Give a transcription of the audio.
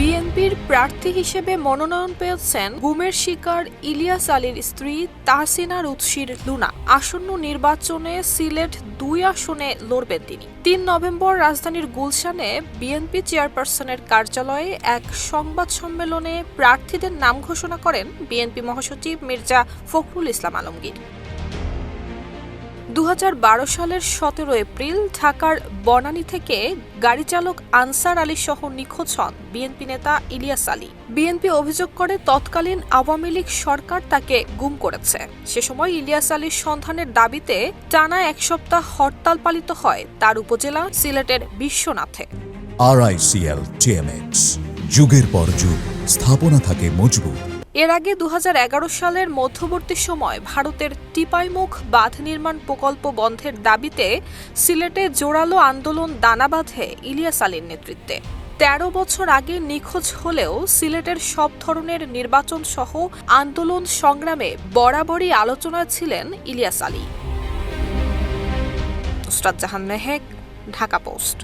বিএনপির প্রার্থী হিসেবে মনোনয়ন পেয়েছেন গুমের শিকার ইলিয়াস আলীর স্ত্রী তাহসিনা উৎসির লুনা। আসন্ন নির্বাচনে সিলেট দুই আসনে লড়বেন তিনি। তিন নভেম্বর রাজধানীর গুলশানে বিএনপি চেয়ারপারসনের কার্যালয়ে এক সংবাদ সম্মেলনে প্রার্থীদের নাম ঘোষণা করেন বিএনপি মহাসচিব মির্জা ফখরুল ইসলাম আলমগীর। দু হাজার বারো সালের সতেরো এপ্রিল ঢাকার বনানী থেকে গাড়ি চালক আনসার আলী সহ নিখোঁজ হন বিএনপি নেতা ইলিয়াস আলী। বিএনপি অভিযোগ করে তৎকালীন আওয়ামী লীগ সরকার তাকে গুম করেছে। সে সময় ইলিয়াস আলীর সন্ধানের দাবিতে টানা এক সপ্তাহ হরতাল পালিত হয়, তার উপজেলা সিলেটের বিশ্বনাথে। আরআইসিএল টিএমএক্স যুগের পর যুগ, স্থাপনা থাকে মজবুত। এর আগে দু হাজার এগারো সালের মধ্যবর্তী সময় ভারতের টিপাইমুখ বাঁধ নির্মাণ প্রকল্প বন্ধের দাবিতে সিলেটে জোরালো আন্দোলন দানা বাঁধে ইলিয়াস আলীর নেতৃত্বে। তেরো বছর আগে নিখোঁজ হলেও সিলেটের সব ধরনের নির্বাচন সহ আন্দোলন সংগ্রামে বরাবরই আলোচনায় ছিলেন ইলিয়াস আলী। জাহান মেহেক, ঢাকা পোস্ট।